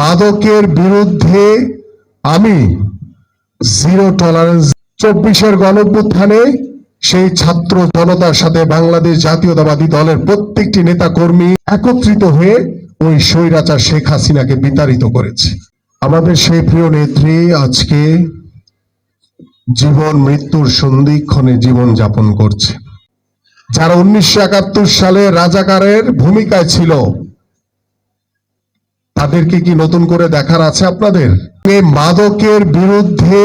মাদকের বিরুদ্ধে আমি জিরো টলারেন্স চব্বিশের গণভ্যুত্থানে সেই ছাত্র জনতার সাথে বাংলাদেশ জাতীয়তাবাদী দলের প্রত্যেকটি নেতা কর্মী একত্রিত হয়ে ওই স্বৈরাচার শেখ হাসিনাকে বিতাড়িত করেছে। আমাদের সেই প্রিয় নেত্রী আজকে জীবন, মৃত্যুর সন্ধিক্ষণে জীবন যাপন করছে। যারা উনিশশো একাত্তর সালে রাজাকারের ভূমিকায় ছিল তাদেরকে কি নতুন করে দেখার আছে আপনাদের? মাদকের বিরুদ্ধে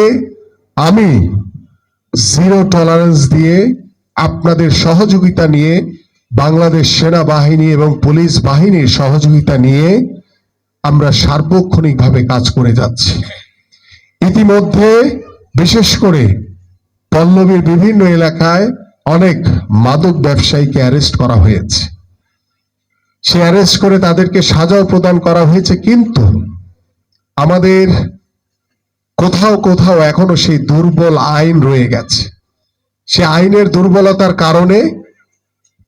আমি জিরো টলারেন্স দিয়ে আপনাদের সহযোগিতা নিয়ে বাংলাদেশ সেনাবাহিনী এবং পুলিশ বাহিনীর সহযোগিতা নিয়ে আমরা সার্বক্ষণিকভাবে কাজ করে যাচ্ছি। ইতিমধ্যে বিশেষ করে পল্লবীর বিভিন্ন এলাকায় অনেক মাদক ব্যবসায়ীকে অ্যারেস্ট করা হয়েছে। সে অ্যারেস্ট করে তাদেরকে সাজাও প্রদান করা হয়েছে, কিন্তু আমাদের কোথাও কোথাও এখনও সেই দুর্বল আইন রয়ে গেছে। সে আইনের দুর্বলতার কারণে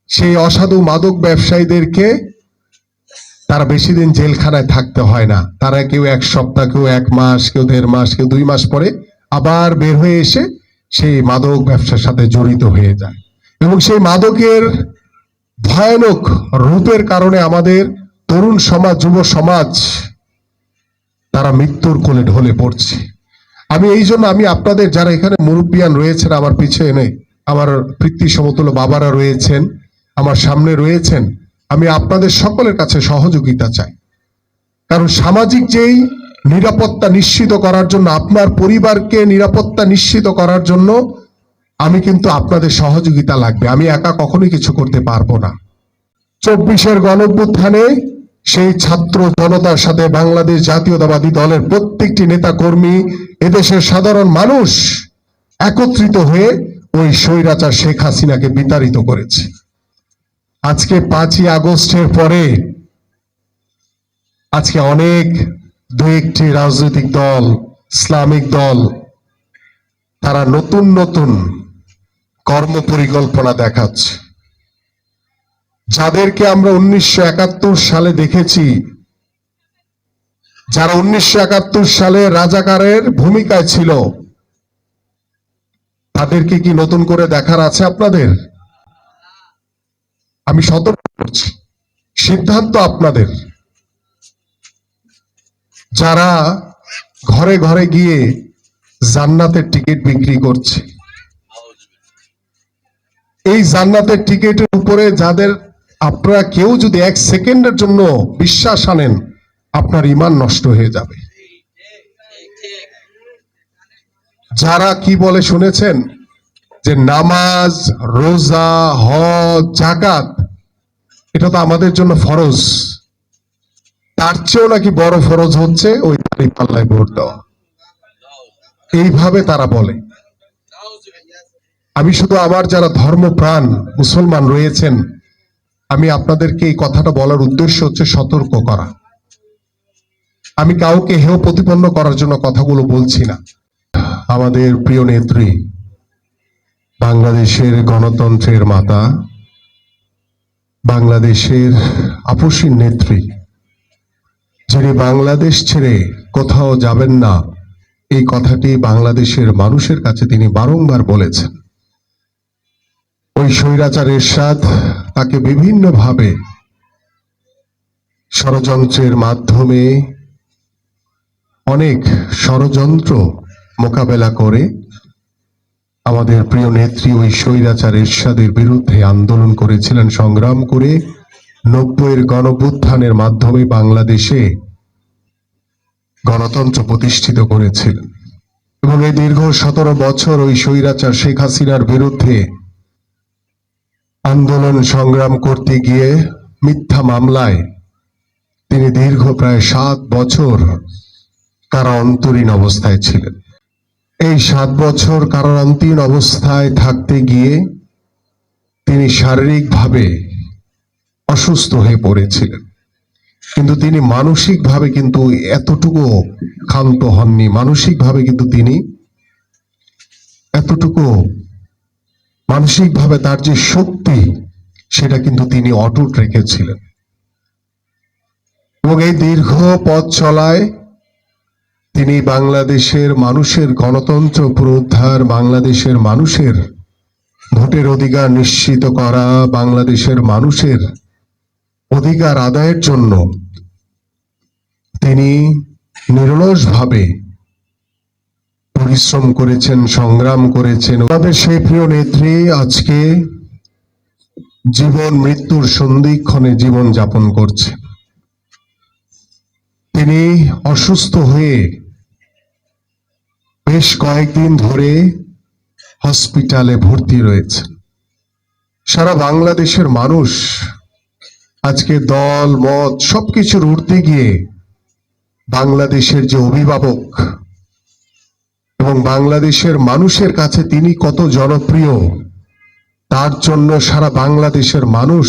সেই অসাধু মাদক ব্যবসায়ীদেরকে তারা বেশি দিন জেলখানায় থাকতে হয় না। তারা কেউ এক সপ্তাহ, কেউ এক মাস, কেউ দেড় মাস, কেউ দুই মাস পরে আবার বের হয়ে এসে সেই মাদক ব্যবসার সাথে জড়িত হয়ে যায়। এবং সেই মাদকের ভয়ানক রূপের কারণে আমাদের তরুণ সমাজ, যুব সমাজ, তারা মৃত্যুর কোলে ঢলে পড়ছে। আমি এই জন্য আমি আপনাদের যারা এখানে মুরব্বিয়ান রয়েছেন, আমার পিছনে আমার পৃথ্বী সমতুল্য বাবারা রয়েছেন, আমার সামনে রয়েছেন, আমি আপনাদের সকলের কাছে সহযোগিতা চাই। কারণ সামাজিক যেই নিরাপত্তা নিশ্চিত করার জন্য, আপনার পরিবারকে নিরাপত্তা নিশ্চিত করার জন্য আমি কিন্তু আপনাদের সহযোগিতা লাগবে। আমি একা কখনোই কিছু করতে পারব না। চব্বিশের গণভ্যুত্থানে সেই ছাত্র জনতার সাথে বাংলাদেশ জাতীয়তাবাদী দলের প্রত্যেকটি নেতা কর্মী এদেশের সাধারণ মানুষ একত্রিত হয়ে ওই স্বৈরাচার শেখ হাসিনাকে বিতাড়িত করেছে। আজকে পাঁচই আগস্টের পরে আজকে অনেক দু একটি রাজনৈতিক দল, ইসলামিক দল, তারা নতুন নতুন কর্ম পরিকল্পনা দেখাচ্ছে। যাদেরকে আমরা উনিশশো একাত্তর সালে দেখেছি, যারা উনিশশো একাত্তর সালে রাজাকারের ভূমিকায় ছিল, তাদেরকে কি নতুন করে দেখার আছে আপনাদের? আমি সতর্ক করছি। সিদ্ধান্ত আপনাদের। যারা ঘরে ঘরে গিয়ে জান্নাতের টিকিট বিক্রি করছে এই জান্নাতের টিকিটের উপরে যাদের আপনারা কেউ যদি এক সেকেন্ডের জন্য বিশ্বাস আনেন, আপনার ইমান নষ্ট হয়ে যাবে। যারা কি বলে শুনেছেন যে নামাজ, রোজা, হজ জাকাত এটা তো আমাদের জন্য ফরজ। তার চেয়েও নাকি বড় ফরজ হচ্ছে ওই পাল্লায় ভোট দেওয়া। এইভাবে তারা বলে। আমি শুধু আমার যারা ধর্মপ্রাণ মুসলমান রয়েছেন, আমি আপনাদেরকে এই কথাটা বলার উদ্দেশ্য হচ্ছে সতর্ক করা। আমি কাউকে হেয় প্রতিপন্ন করার জন্য কথাগুলো বলছি না। আমাদের প্রিয় নেত্রী, বাংলাদেশের গণতন্ত্রের মাতা, বাংলাদেশের আপসীন নেত্রী, যিনি বাংলাদেশ ছেড়ে কোথাও যাবেন না, এই কথাটি বাংলাদেশের মানুষের কাছে তিনি বারংবার বলেছেন। ওই স্বৈরাচার এরশাদ তাকে বিভিন্নভাবে ষড়যন্ত্রের মাধ্যমে অনেক ষড়যন্ত্র মোকাবেলা করে আমাদের প্রিয় নেত্রী ওই স্বৈরাচার এরশাদের বিরুদ্ধে আন্দোলন করেছিলেন, সংগ্রাম করে নব্বইয়ের গণভ্যুত্থানের মাধ্যমে বাংলাদেশে গণতন্ত্র প্রতিষ্ঠিত করেছিলেন। এবং এই দীর্ঘ সতেরো বছর ওই স্বৈরাচার শেখ হাসিনার বিরুদ্ধে আন্দোলন সংগ্রাম করতে গিয়ে মিথ্যা মামলায় তিনি দীর্ঘ প্রায় সাত বছর কারা অন্তরীণ অবস্থায় ছিলেন। এই সাত বছর কারান্তরীণ অবস্থায় থাকতে গিয়ে তিনি শারীরিকভাবে অসুস্থ হয়ে পড়েছিলেন। কিন্তু তিনি মানসিকভাবে কিন্তু এতটুকু ক্ষান্ত হননি। মানসিকভাবে কিন্তু তিনি এতটুকু মানসিকভাবে তার যে শক্তি, সেটা কিন্তু তিনি অটুট রেখেছিলেন। এবং এই দীর্ঘ পথ চলায় তিনি বাংলাদেশের মানুষের গণতন্ত্র পুনরুদ্ধার, বাংলাদেশের মানুষের ভোটের অধিকার নিশ্চিত করা, বাংলাদেশের মানুষের অধিকার আদায়ের জন্য তিনি নিরলসভাবে পরিশ্রম করেছেন, সংগ্রাম করেছেন। আমাদের সেই প্রিয় নেত্রী, আজকে জীবন, মৃত্যুর সন্ধিক্ষণে জীবন যাপন করছে। তিনি অসুস্থ হয়ে বেশ কয়েকদিন ধরে হসপিটালে ভর্তি রয়েছে। সারা বাংলাদেশের মানুষ আজকে দল, মত সবকিছুর উঠতে গিয়ে বাংলাদেশের যে অভিভাবক এবং বাংলাদেশের মানুষের কাছে তিনি কত জনপ্রিয়, তার জন্য সারা বাংলাদেশের মানুষ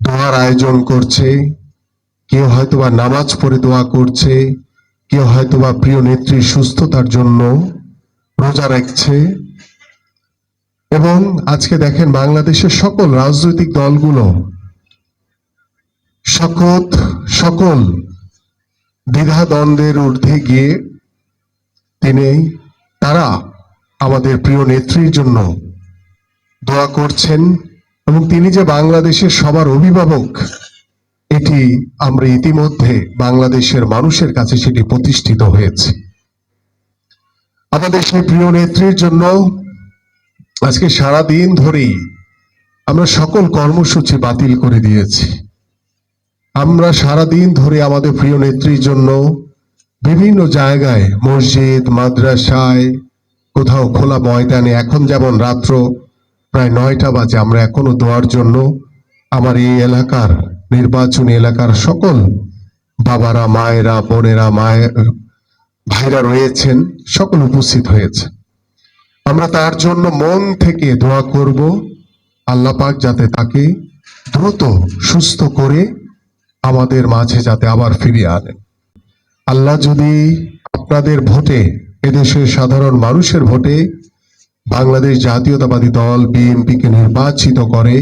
দোয়ার আয়োজন করছে। কেউ হয়তোবা নামাজ পড়ে দোয়া করছে, কেউ হয়তোবা প্রিয় নেত্রীর সুস্থতার জন্য রোজা রাখছে। এবং আজকে দেখেন বাংলাদেশের সকল রাজনৈতিক দলগুলো, শকত সকল দ্বিধাদ্বন্দ্বের ঊর্ধ্বে গিয়ে তিনি, তারা আমাদের প্রিয় নেত্রীর জন্য দোয়া করছেন এবং তিনি যে বাংলাদেশের সবার অভিভাবক, এটি আমরা ইতিমধ্যে বাংলাদেশের মানুষের কাছে সেটি প্রতিষ্ঠিত হয়েছে। আমাদের সেই প্রিয় নেত্রীর জন্য আজকে সারা দিন ধরেই আমরা সকল কর্মসূচি বাতিল করে দিয়েছি। আমরা সারা দিন ধরে আমাদের প্রিয় নেত্রীর জন্য বিভিন্ন জায়গায় মসজিদ, মাদ্রাসায়, কোথাও খোলা ময়দানে। এখন যেমন রাত্র প্রায় নয়টা বাজে, আমরা এখনও দোয়ার জন্য আমার এই এলাকার নির্বাচনী এলাকার সকল বাবারা, মায়েরা, বোনেরা, মায়ের ভাইরা রয়েছেন, সকল উপস্থিত হয়েছে। আমরা তার জন্য মন থেকে দোয়া করব, আল্লাহ পাক যাতে তাকে দ্রুত, সুস্থ করে আমাদের মাঝে যাতে আবার ফিরিয়ে আনেন। আল্লাহ যদি আপনাদের ভোটে, এদেশের সাধারণ মানুষের ভোটে বাংলাদেশ জাতীয়তাবাদী দল বিএনপিকে নির্বাচিত করে,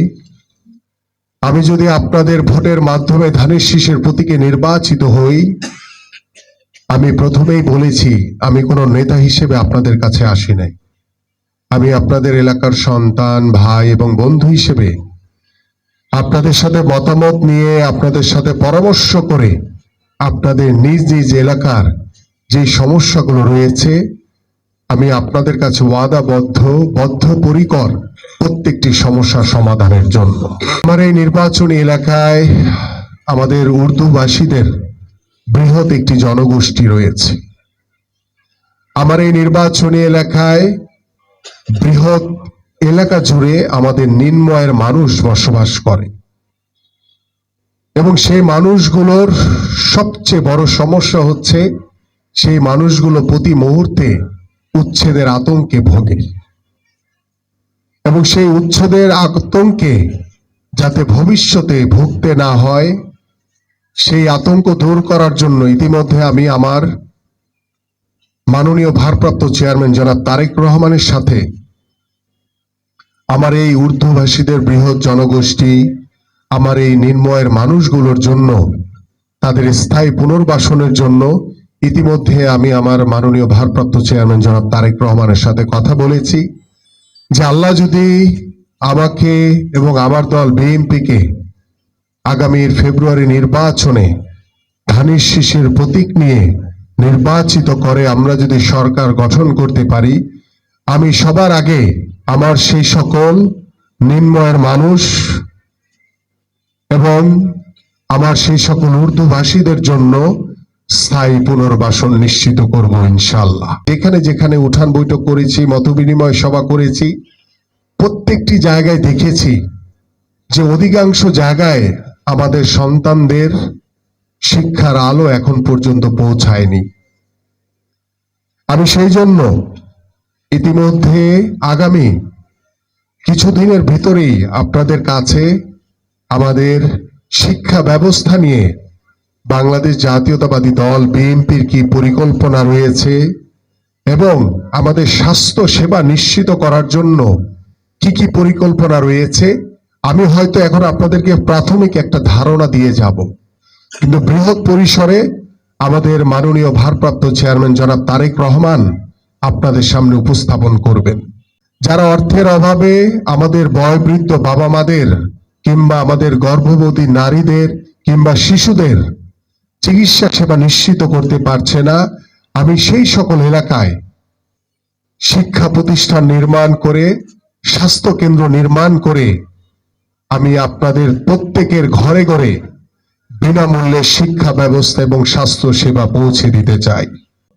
আমি যদি আপনাদের ভোটের মাধ্যমে ধানের শীষের প্রতীকে নির্বাচিত হই, আমি প্রথমেই বলেছি, আমি কোনো নেতা হিসেবে আপনাদের কাছে আসি নাই। আমি আপনাদের এলাকার সন্তান, ভাই এবং বন্ধু হিসেবে আপনাদের সাথে মতামত নিয়ে, আপনাদের সাথে পরামর্শ করে আপনাদের নিজ নিজ এলাকার যে সমস্যাগুলো রয়েছে, আমি আপনাদের কাছে ওয়াদাবদ্ধ বদ্ধ বদ্ধপরিকর প্রত্যেকটি সমস্যার সমাধানের জন্য। আমার এই নির্বাচনী এলাকায় আমাদের উর্দুভাষীদের বৃহৎ একটি জনগোষ্ঠী রয়েছে। আমার এই নির্বাচনী এলাকায় বৃহৎ এলাকা জুড়ে আমাদের নিম্নয়ের মানুষ বসবাস করে। এবং সেই মানুষগুলোর সবচেয়ে বড় সমস্যা হচ্ছে সেই মানুষগুলো প্রতি মুহূর্তে উচ্ছেদের আতঙ্কে ভোগে। এবং সেই উচ্ছেদের আতঙ্কে যাতে ভবিষ্যতে ভুগতে না হয়, সেই আতঙ্ক দূর করার জন্য ইতিমধ্যে আমি আমার মাননীয় ভারপ্রাপ্ত চেয়ারম্যান জনাব তারেক রহমানের সাথে আমার এই উর্দুভাষীদের বৃহৎ জনগোষ্ঠী আমার এই নির্ময়ের মানুষগুলোর জন্য, তাদের স্থায়ী পুনর্বাসনের জন্য ইতিমধ্যে আমি আমার মাননীয় ভারপ্রাপ্ত চেয়ারম্যান জনাব তারেক রহমানের সাথে কথা বলেছি যে আল্লাহ যদি আমাকে এবং আমার দল বিএনপিকে আগামীর ফেব্রুয়ারি নির্বাচনে ধানের শীষের প্রতীক নিয়ে নির্বাচিত করে আমরা যদি সরকার গঠন করতে পারি, আমি সবার আগে আমার সেই সকল নিম্নয়ের মানুষ এবং আমার সেই সকল উর্দু ভাষীদের জন্য স্থায়ী পুনর্বাসন নিশ্চিত করব ইনশাল্লাহ এখানে যেখানে উঠান বৈঠক করেছি, মতবিনিময় সভা করেছি, প্রত্যেকটি জায়গায় দেখেছি যে অধিকাংশ জায়গায় আমাদের সন্তানদের শিক্ষার আলো এখন পর্যন্ত পৌঁছায়নি। আমি সেই জন্য ইতিমধ্যে আগামী কিছুদিনের ভিতরেই আপনাদের কাছে আমাদের শিক্ষা ব্যবস্থা নিয়ে বাংলাদেশ জাতীয়তাবাদী দল, বিএনপির কি পরিকল্পনা রয়েছে এবং আমাদের স্বাস্থ্য সেবা নিশ্চিত করার জন্য কি কি পরিকল্পনা রয়েছে, আমি হয়তো এখন আপনাদেরকে প্রাথমিক একটা ধারণা দিয়ে যাব। কিন্তু বৃহৎ পরিসরে আমাদের মাননীয় ভারপ্রাপ্ত চেয়ারম্যান জনাব তারেক রহমান আপনাদের সামনে উপস্থাপন করবেন। যারা অর্থের অভাবে আমাদের বয়বৃদ্ধ বাবা মাদের কিংবা আমাদের গর্ভবতী নারীদের কিংবা শিশুদের চিকিৎসা সেবা নিশ্চিত করতে পারছে না, আমি সেই সকল এলাকায় শিক্ষা প্রতিষ্ঠান নির্মাণ করে, স্বাস্থ্য কেন্দ্র নির্মাণ করে, আমি আপনাদের প্রত্যেকের ঘরে ঘরে বিনামূল্যে শিক্ষা ব্যবস্থা এবং স্বাস্থ্য সেবা পৌঁছে দিতে চাই।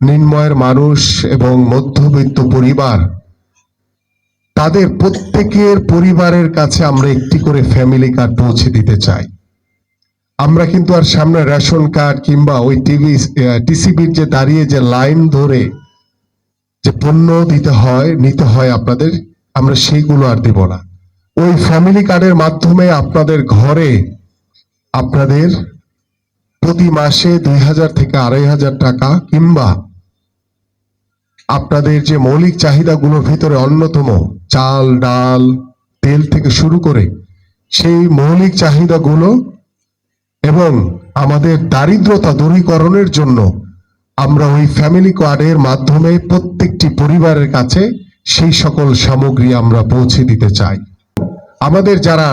নিম্নয়ের মানুষ এবং মধ্যবিত্ত পরিবার তাদের প্রত্যেকের পরিবারের কাছে আমরা একটি করে ফ্যামিলি কার্ড পৌঁছে দিতে চাই। আমরা কিন্তু আর সামনে রেশন কার্ড কিংবা ওই টিভি টিসিবির যে দাঁড়িয়ে যে লাইন ধরে যে পণ্য দিতে হয়, নিতে হয় আপনাদের, আমরা সেইগুলো আর দিব না। ওই ফ্যামিলি কার্ডের মাধ্যমে আপনাদের ঘরে আপনাদের প্রতি মাসে দুই হাজার থেকে আড়াই হাজার টাকা কিংবা আপনাদের যে মৌলিক চাহিদাগুলোর ভিতরে অন্যতম চাল, ডাল, তেল থেকে শুরু করে সেই মৌলিক চাহিদাগুলো এবং আমাদের দারিদ্রতা দূরীকরণের জন্য আমরা ওই ফ্যামিলি কার্ডের মাধ্যমে প্রত্যেকটি পরিবারের কাছে সেই সকল সামগ্রী আমরা পৌঁছে দিতে চাই। আমাদের যারা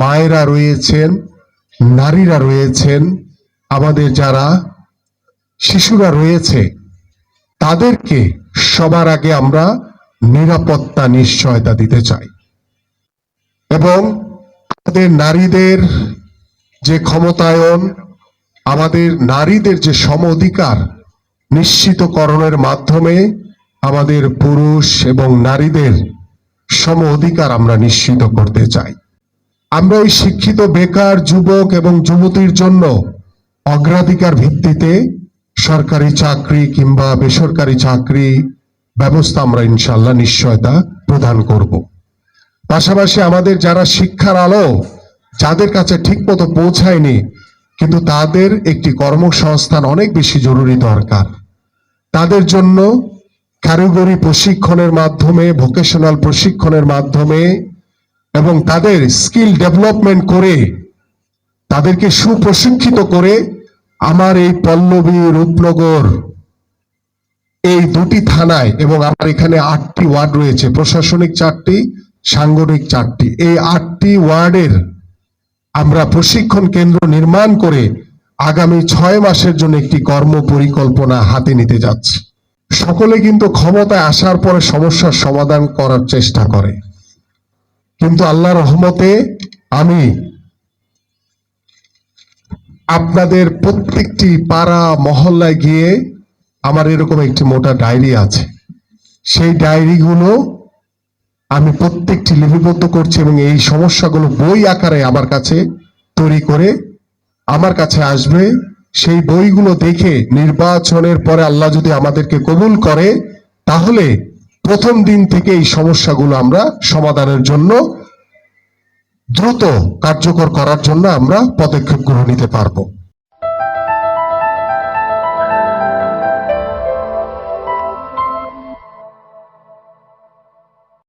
মায়েরা রয়েছেন, নারীরা রয়েছেন, আমাদের যারা শিশুরা রয়েছে, তাদেরকে সবার আগে আমরা নিরাপত্তা নিশ্চয়তা দিতে চাই। এবং আমাদের নারীদের যে ক্ষমতায়ন, আমাদের নারীদের যে সম অধিকার নিশ্চিতকরণের মাধ্যমে আমাদের পুরুষ এবং নারীদের সম অধিকার আমরা নিশ্চিত করতে চাই। আমরা ওই শিক্ষিত বেকার যুবক এবং যুবতীর জন্য অগ্রাধিকার ভিত্তিতে সরকারি চাকরি কিংবা বেসরকারি চাকরি ব্যবস্থা আমরা ইনশাল্লাহ নিশ্চয়তা প্রদান করব। পাশাপাশি আমাদের যারা শিক্ষার আলো, যাদের কাছে ঠিকমতো পৌঁছায়নি, কিন্তু তাদের একটি কর্মসংস্থান অনেক বেশি জরুরি দরকার। তাদের জন্য কারিগরি প্রশিক্ষণের মাধ্যমে, ভোকেশনাল প্রশিক্ষণের মাধ্যমে এবং তাদের স্কিল ডেভেলপমেন্ট করে তাদেরকে সুপ্রশিক্ষিত করে আমার এই পল্লবী রূপনগর এই দুটি থানায় এবং আমার এখানে আটটি ওয়ার্ড রয়েছে, প্রশাসনিক চারটি, সাংগঠনিক চারটি। এই আটটি ওয়ার্ডের আমরা প্রশিক্ষণ কেন্দ্র নির্মাণ করে আগামী ছয় মাসের জন্য একটি কর্ম পরিকল্পনা হাতে নিতে যাচ্ছি। সকলে কিন্তু ক্ষমতায় আসার পরে সমস্যার সমাধান করার চেষ্টা করে। কিন্তু আল্লাহ রহমতে আমি আপনাদের প্রত্যেকটি পাড়া, মহল্লায় গিয়ে আমার এরকম একটি মোটা ডায়েরি আছে। সেই ডায়েরিগুলো আমি প্রত্যেকটি লিপিবদ্ধ করছি এবং এই সমস্যাগুলো বই আকারে আমার কাছে তৈরি করে আমার কাছে আসবে। সেই বইগুলো দেখে নির্বাচনের পরে আল্লাহ যদি আমাদেরকে কবুল করে, তাহলে প্রথম দিন থেকে এই সমস্যাগুলো আমরা সমাধানের জন্য দ্রুত কার্যকর করার জন্য আমরা পদক্ষেপ গ্রহণ নিতে পারব।